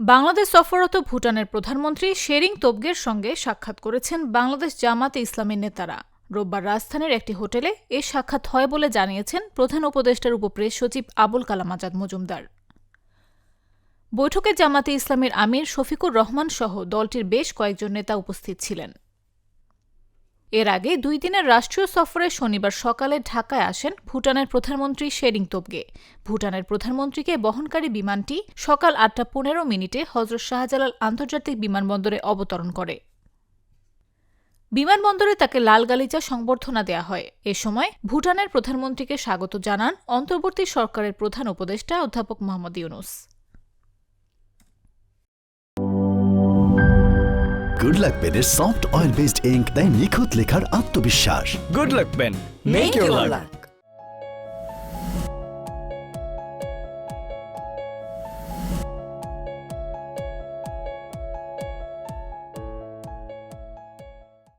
বাংলাদেশ সফররত ভুটানের প্রধানমন্ত্রী শেরিং তোবগের সঙ্গে সাক্ষাৎ করেছেন বাংলাদেশ জামাতে ইসলামীর নেতারা। রোববার রাজধানীর একটি হোটেলে এ সাক্ষাৎ হয় বলে জানিয়েছেন প্রধান উপদেষ্টার উপপ্রেস সচিব আবুল কালাম আজাদ মজুমদার। বৈঠকে জামাতে ইসলামের আমির শফিকুর রহমান সহ দলটির বেশ কয়েকজন নেতা উপস্থিত ছিলেন। এর আগে দুই দিনের রাষ্ট্রীয় সফরে শনিবার সকালে ঢাকায় আসেন ভুটানের প্রধানমন্ত্রী শেরিং তোপগে ভুটানের প্রধানমন্ত্রীকে বহনকারী বিমানটি সকাল আটটা পনেরো মিনিটে হজরত শাহজালাল আন্তর্জাতিক বিমানবন্দরে অবতরণ করে। বিমানবন্দরে তাকে লাল গালিচা সংবর্ধনা দেয়া হয়। এ সময় ভুটানের প্রধানমন্ত্রীকে স্বাগত জানান অন্তর্বর্তী সরকারের প্রধান উপদেষ্টা অধ্যাপক মোহাম্মদ ইউনুস। গুড লাক পেনের সফট অয়েল বেসড ইঙ্ক দেয় নিখুঁত লেখার আত্মবিশ্বাস good luck pen make your luck